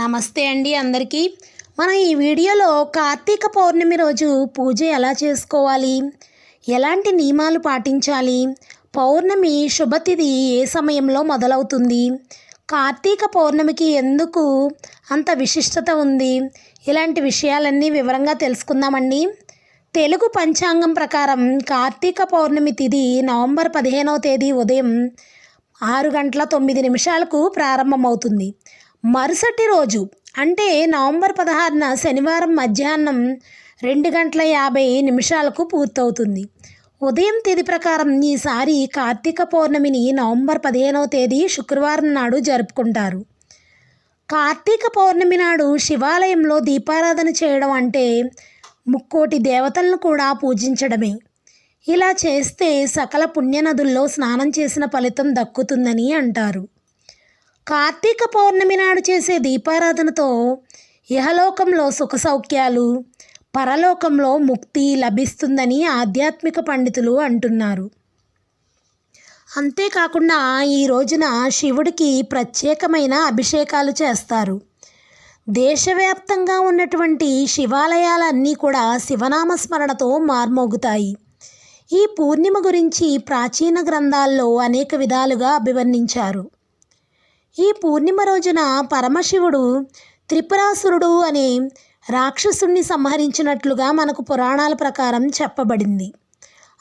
నమస్తే అండి అందరికీ. మనం ఈ వీడియోలో కార్తీక పౌర్ణమి రోజు పూజ ఎలా చేసుకోవాలి? ఎలాంటి నియమాలు పాటించాలి? పౌర్ణమి శుభతిథి ఏ సమయంలో మొదలవుతుంది? కార్తీక పౌర్ణమికి ఎందుకు అంత విశిష్టత ఉంది? ఇలాంటి విషయాలన్నీ వివరంగా తెలుసుకుందామండి. తెలుగు పంచాంగం ప్రకారం కార్తీక పౌర్ణమి తిథి నవంబర్ పదిహేనవ తేదీ ఉదయం ఆరు గంటల తొమ్మిది నిమిషాలకు ప్రారంభమవుతుంది. మరుసటి రోజు అంటే నవంబర్ పదహారున శనివారం మధ్యాహ్నం రెండు గంటల యాభై నిమిషాలకు పూర్తవుతుంది. ఉదయం తేదీ ప్రకారం ఈసారి కార్తీక పౌర్ణమిని నవంబర్ పదిహేనవ తేదీ శుక్రవారం నాడు జరుపుకుంటారు. కార్తీక పౌర్ణమి నాడు శివాలయంలో దీపారాధన చేయడం అంటే ముక్కోటి దేవతలను కూడా పూజించడమే. ఇలా చేస్తే సకల పుణ్యనదుల్లో స్నానం చేసిన ఫలితం దక్కుతుందని అంటారు. కార్తీక పౌర్ణమి నాడు చేసే దీపారాధనతో ఇహలోకంలో సుఖ సౌఖ్యాలు పరలోకంలో ముక్తి లభిస్తుందని ఆధ్యాత్మిక పండితులు అంటున్నారు. అంతేకాకుండా ఈ రోజున శివుడికి ప్రత్యేకమైన అభిషేకాలు చేస్తారు. దేశవ్యాప్తంగా ఉన్నటువంటి శివాలయాలన్నీ కూడా శివనామ స్మరణతో మార్మోగుతాయి. ఈ పూర్ణిమ గురించి ప్రాచీన గ్రంథాల్లో అనేక విధాలుగా అభివర్ణించారు. ఈ పూర్ణిమ రోజున పరమశివుడు త్రిపురాసురుడు అనే రాక్షసుణ్ణి సంహరించినట్లుగా మనకు పురాణాల ప్రకారం చెప్పబడింది.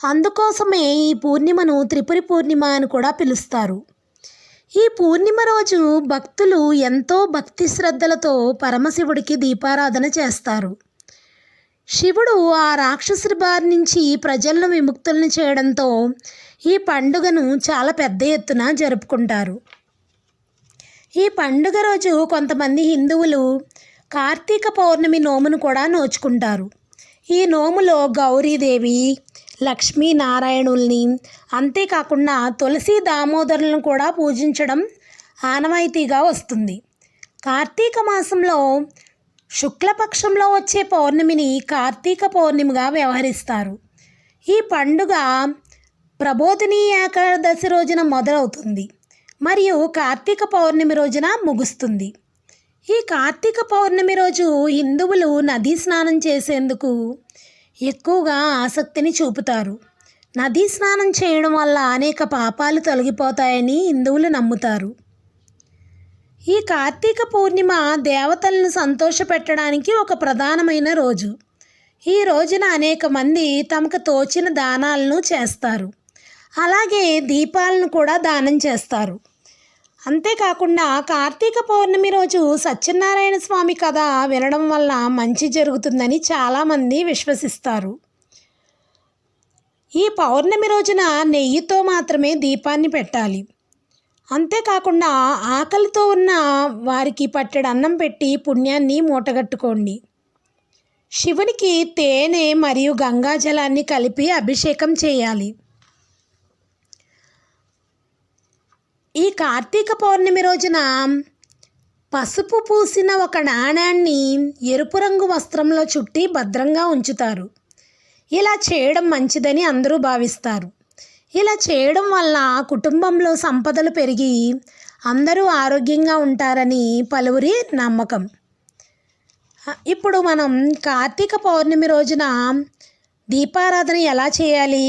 అందుకోసమే ఈ పూర్ణిమను త్రిపురి పూర్ణిమ అని కూడా పిలుస్తారు. ఈ పూర్ణిమ రోజు భక్తులు ఎంతో భక్తి శ్రద్ధలతో పరమశివుడికి దీపారాధన చేస్తారు. శివుడు ఆ రాక్షసుడి బారి నుంచి ప్రజలను విముక్తులను చేయడంతో ఈ పండుగను చాలా పెద్ద ఎత్తున జరుపుకుంటారు. ఈ పండుగ రోజు కొంతమంది హిందువులు కార్తీక పౌర్ణమి నోమును కూడా నోచుకుంటారు. ఈ నోములో గౌరీదేవి లక్ష్మీనారాయణుల్ని అంతేకాకుండా తులసి దామోదరులను కూడా పూజించడం ఆనవాయితీగా వస్తుంది. కార్తీక మాసంలో శుక్లపక్షంలో వచ్చే పౌర్ణమిని కార్తీక పౌర్ణమిగా వ్యవహరిస్తారు. ఈ పండుగ ప్రబోధిని ఏకాదశి రోజున మొదలవుతుంది. మరియు కార్తీక పౌర్ణమి రోజున ముగుస్తుంది. ఈ కార్తీక పౌర్ణమి రోజు హిందువులు నదీ స్నానం చేసేందుకు ఎక్కువగా ఆసక్తిని చూపుతారు. నదీ స్నానం చేయడం వల్ల అనేక పాపాలు తొలగిపోతాయని హిందువులు నమ్ముతారు. ఈ కార్తీక పూర్ణిమ దేవతలను సంతోషపెట్టడానికి ఒక ప్రధానమైన రోజు. ఈ రోజున అనేక మంది తమకు తోచిన దానాలను చేస్తారు. అలాగే దీపాలను కూడా దానం చేస్తారు. అంతేకాకుండా కార్తీక పౌర్ణమి రోజు సత్యనారాయణ స్వామి కథ వినడం వల్ల మంచి జరుగుతుందని చాలామంది విశ్వసిస్తారు. ఈ పౌర్ణమి రోజున నెయ్యితో మాత్రమే దీపాన్ని పెట్టాలి. అంతేకాకుండా ఆకలితో ఉన్న వారికి పట్టెడు అన్నం పెట్టి పుణ్యాన్ని మూటగట్టుకోండి. శివునికి తేనె మరియు గంగాజలాన్ని కలిపి అభిషేకం చేయాలి. ఈ కార్తీక పౌర్ణమి రోజున పసుపు పూసిన ఒక నాణ్యాన్ని ఎరుపు రంగు వస్త్రంలో చుట్టి భద్రంగా ఉంచుతారు. ఇలా చేయడం మంచిదని అందరూ భావిస్తారు. ఇలా చేయడం వల్ల కుటుంబంలో సంపదలు పెరిగి అందరూ ఆరోగ్యంగా ఉంటారని పలువురి నమ్మకం. ఇప్పుడు మనం కార్తీక పౌర్ణమి రోజున దీపారాధన ఎలా చేయాలి?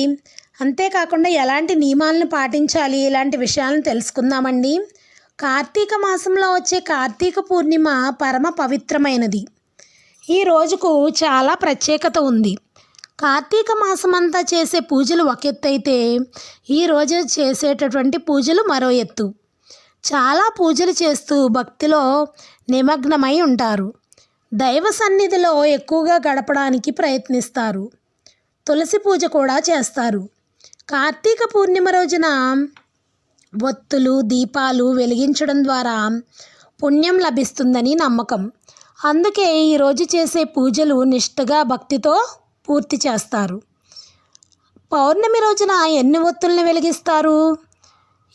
అంతేకాకుండా ఎలాంటి నియమాలను పాటించాలి? ఇలాంటి విషయాలను తెలుసుకుందామండి. కార్తీక మాసంలో వచ్చే కార్తీక పూర్ణిమ పరమ పవిత్రమైనది. ఈ రోజుకు చాలా ప్రత్యేకత ఉంది. కార్తీక మాసం అంతా చేసే పూజలు ఒక ఎత్తు అయితే ఈరోజు చేసేటటువంటి పూజలు మరో ఎత్తు. చాలా పూజలు చేస్తూ భక్తిలో నిమగ్నమై ఉంటారు. దైవ సన్నిధిలో ఎక్కువగా గడపడానికి ప్రయత్నిస్తారు. తులసి పూజ కూడా చేస్తారు. కార్తీక పూర్ణిమ రోజున ఒత్తులు దీపాలు వెలిగించడం ద్వారా పుణ్యం లభిస్తుందని నమ్మకం. అందుకే ఈరోజు చేసే పూజలు నిష్ఠగా భక్తితో పూర్తి చేస్తారు. పౌర్ణమి రోజున ఎన్ని ఒత్తుల్ని వెలిగిస్తారు?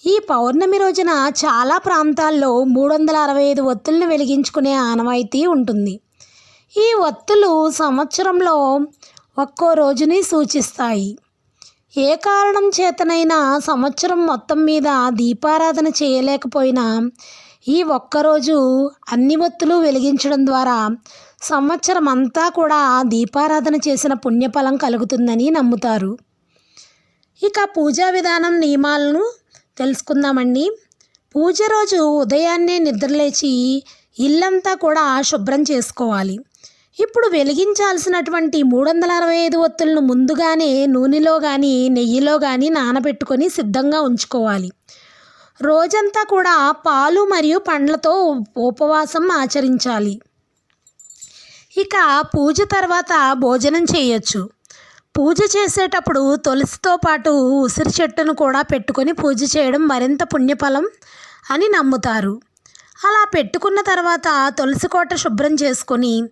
ఈ పౌర్ణమి రోజున చాలా ప్రాంతాల్లో మూడు వందల అరవై ఐదు ఒత్తుల్ని వెలిగించుకునే ఆనవాయితీ ఉంటుంది. ఈ ఒత్తులు సంవత్సరంలో ఒక్కో రోజుని సూచిస్తాయి. ఏ కారణం చేతనైనా సంవత్సరం మొత్తం మీద దీపారాధన చేయలేకపోయినా ఈ ఒక్కరోజు అన్ని ఒత్తులు వెలిగించడం ద్వారా సంవత్సరం అంతా కూడా దీపారాధన చేసిన పుణ్యఫలం కలుగుతుందని నమ్ముతారు. ఇక పూజా విధానం నియమాలను తెలుసుకుందామండి. పూజ రోజు ఉదయాన్నే నిద్రలేచి ఇల్లంతా కూడా శుభ్రం చేసుకోవాలి. ఇప్పుడు వెలిగించాల్సినటువంటి మూడు వందల అరవై ఐదు ఒత్తులను ముందుగానే నూనెలో కానీ నెయ్యిలో కానీ నానబెట్టుకొని సిద్ధంగా ఉంచుకోవాలి. రోజంతా కూడా పాలు మరియు పండ్లతో ఉపవాసం ఆచరించాలి. ఇక పూజ తర్వాత భోజనం చేయొచ్చు. పూజ చేసేటప్పుడు తులసితో పాటు ఉసిరి చెట్టును కూడా పెట్టుకొని పూజ చేయడం మరింత పుణ్యఫలం అని నమ్ముతారు. అలా పెట్టుకున్న తర్వాత తులసి కోట శుభ్రం చేసుకొని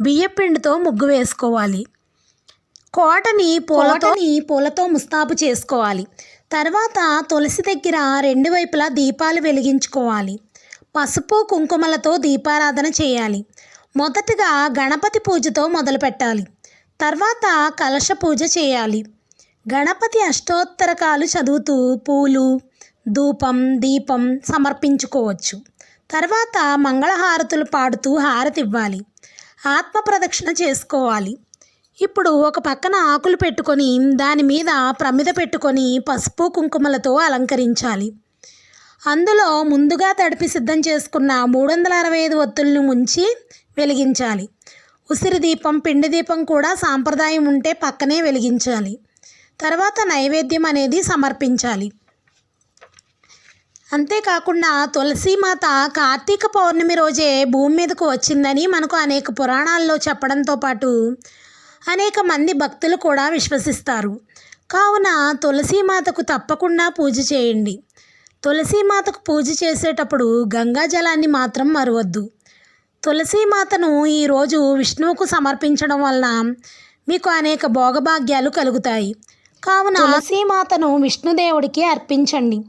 బియ్యపిండితో ముగ్గు వేసుకోవాలి. కోటని పూలతోని పూలతో ముస్తాబు చేసుకోవాలి. తర్వాత తులసి దగ్గర రెండు వైపులా దీపాలు వెలిగించుకోవాలి. పసుపు కుంకుమలతో దీపారాధన చేయాలి. మొదటగా గణపతి పూజతో మొదలు పెట్టాలి. తర్వాత కలశ పూజ చేయాలి. గణపతి అష్టోత్తరకాలు చదువుతూ పూలు ధూపం దీపం సమర్పించుకోవచ్చు. తర్వాత మంగళహారతులు పాడుతూ హారతి ఇవ్వాలి. ఆత్మ ప్రదక్షిణ చేసుకోవాలి. ఇప్పుడు ఒక పక్కన ఆకులు పెట్టుకొని దాని మీద ప్రమిద పెట్టుకొని పసుపు కుంకుమలతో అలంకరించాలి. అందులో ముందుగా తడిపి సిద్ధం చేసుకున్న మూడు వందల అరవై ఐదు ఒత్తుల్ని ముంచి వెలిగించాలి. ఉసిరి దీపం పిండి దీపం కూడా సాంప్రదాయం ఉంటే పక్కనే వెలిగించాలి. తర్వాత నైవేద్యం అనేది సమర్పించాలి. అంతేకాకుండా తులసీమాత కార్తీక పౌర్ణమి రోజే భూమి మీదకు వచ్చిందని మనకు అనేక పురాణాల్లో చెప్పడంతో పాటు అనేక మంది భక్తులు కూడా విశ్వసిస్తారు. కావున తులసీమాతకు తప్పకుండా పూజ చేయండి. తులసీమాతకు పూజ చేసేటప్పుడు గంగా జలాన్ని మాత్రం మరవద్దు. తులసీమాతను ఈరోజు విష్ణువుకు సమర్పించడం వలన మీకు అనేక భోగభాగ్యాలు కలుగుతాయి. కావున తులసీమాతను విష్ణుదేవుడికి అర్పించండి.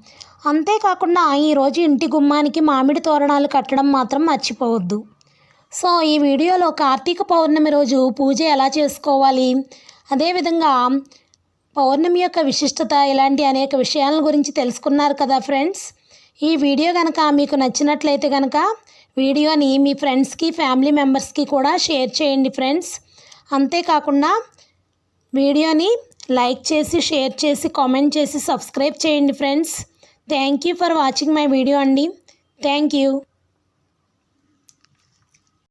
అంతేకాకుండా ఈరోజు ఇంటి గుమ్మానికి మామిడి తోరణాలు కట్టడం మాత్రం మర్చిపోవద్దు. సో ఈ వీడియోలో కార్తీక పౌర్ణమి రోజు పూజ ఎలా చేసుకోవాలి? అదేవిధంగా పౌర్ణమి యొక్క విశిష్టత ఇలాంటి అనేక విషయాల గురించి తెలుసుకున్నారు కదా ఫ్రెండ్స్. ఈ వీడియో కనుక మీకు నచ్చినట్లయితే కనుక వీడియోని మీ ఫ్రెండ్స్కి ఫ్యామిలీ మెంబర్స్కి కూడా షేర్ చేయండి ఫ్రెండ్స్. అంతేకాకుండా వీడియోని లైక్ చేసి షేర్ చేసి కామెంట్ చేసి సబ్స్క్రైబ్ చేయండి friends. Thank you for watching my video అండి థ్యాంక్ యూ